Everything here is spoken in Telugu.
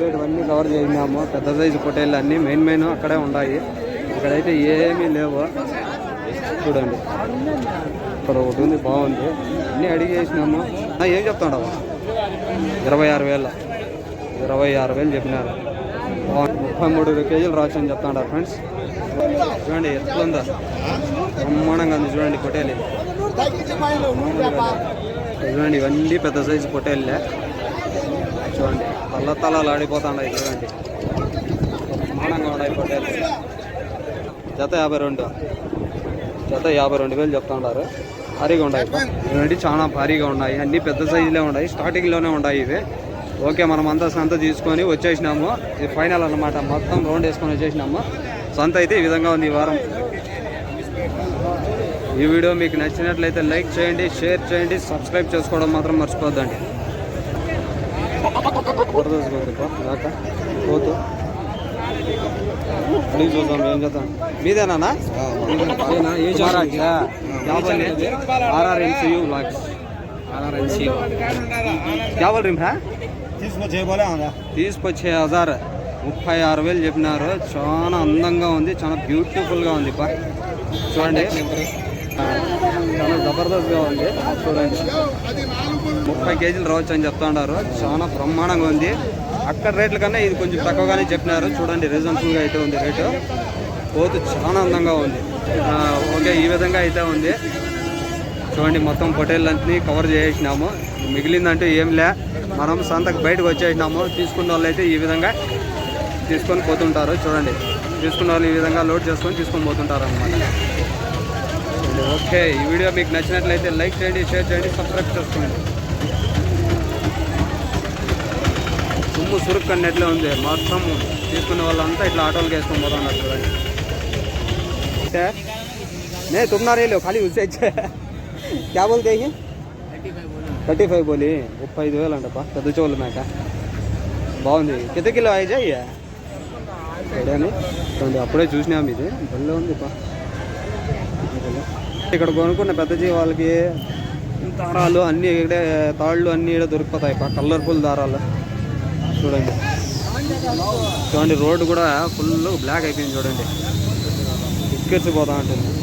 కవర్ చేసినాము. పెద్ద సైజు పొట్టేళ్ళు అన్నీ మెయిన్ మెయిన్ అక్కడే ఉన్నాయి ఇక్కడైతే ఏమీ లేవు. చూడండి. ఇక్కడ ఒకటి ఉంది బాగుంది. అన్నీ అడిగి చేసినాము. ఏం చెప్తాడు ఇరవై ఆరు వేల. ఇరవై ఆరు వేలు చెప్పినారు. ముప్పై మూడు కేజీలు రావచ్చు అని చెప్తాడు ఫ్రెండ్స్. చూడండి ఎట్లుందా బ్రహ్మాండంగా ఉంది చూడండి కొట్టేలి చూడండి ఇవన్నీ పెద్ద సైజు పొట్టేళ్ళే చూడండి. తల్ల తలలు చూడండి. మానంగా ఉన్నాయి పొట్టేలు. జత యాభై రెండు. జత యాభై రెండు వేలు చెప్తున్నారు భారీగా ఉన్నాయి. ఇవి చాలా భారీగా ఉన్నాయి. అన్ని పెద్ద సైజులే ఉన్నాయి. స్టార్టింగ్లోనే ఉన్నాయి ఇవి. ఓకే మనం అంతా సంత తీసుకొని వచ్చేసినాము. ఇది ఫైనల్ అన్నమాట. మొత్తం రౌండ్ వేసుకొని వచ్చేసినాము. సంత అయితే ఈ విధంగా ఉంది ఈ వారం. ఈ వీడియో మీకు నచ్చినట్లయితే లైక్ చేయండి షేర్ చేయండి సబ్స్క్రైబ్ చేసుకోవడం మాత్రం మర్చిపోద్దండి. ఏం మీదేనా? ఆర్ఆర్ తీసుకొచ్చే హజార్. ముప్పై ఆరు వేలు చెప్పినారు. చాలా అందంగా ఉంది చాలా బ్యూటిఫుల్గా ఉంది పా. చూడండి. చాలా జబర్దస్త్గా ఉంది చూడండి. ముప్పై కేజీలు రావచ్చు అని చెప్తున్నారు చాలా బ్రహ్మాండంగా ఉంది. అక్కడ రేట్ల కన్నా ఇది కొంచెం తక్కువగానే చెప్పినారు. చూడండి రీజనబుల్గా అయితే ఉంది రేటు. పోతు చాలా అందంగా ఉంది. ఓకే ఈ విధంగా అయితే ఉంది. చూడండి మొత్తం పొటేళ్ళంతా కవర్ చేసేసినాము. మిగిలిందంటే ఏం లే. మనం సంతకు బయటకు వచ్చేసినాము. తీసుకున్న వాళ్ళు అయితే ఈ విధంగా తీసుకొని పోతుంటారు. చూడండి తీసుకున్న వాళ్ళు ఈ విధంగా లోడ్ చేసుకొని తీసుకొని పోతుంటారు అనమాట ఓకే ఈ వీడియో మీకు నచ్చినట్లయితే లైక్ చేయండి షేర్ చేయండి సబ్స్క్రైబ్ చేసుకోండి. తుమ్ము సురుక్కు అన్నట్లే ఉంది మొత్తం తీసుకునే వాళ్ళంతా ఇట్లా ఆటోలకి వేసుకొని పోతున్నారు చూడండి नहीं तुम ना रहे लो खाली उससे अच्छा क्या बोलते हैं థర్టీ ఫైవ్ బోలి ముప్పై ఐదు వేలు అంటప్ప పెద్ద చెవులు మేక బాగుంది కింద కిలో అయ్యా అయ్యా అని చూడండి అప్పుడే చూసినాం ఇది భలే ఉంది పా ఇక్కడ కొనుక్కున్న పెద్ద జీవాలకి దారాలు అన్నీ ఇక్కడే తాళ్ళు అన్నీ ఇక్కడ దొరికిపోతాయి పా కలర్ఫుల్ దారాలు చూడండి. చూడండి రోడ్డు కూడా ఫుల్ బ్లాక్ అయిపోయింది చూడండి. టిక్కెట్స్ పోతా ఉంటుంది.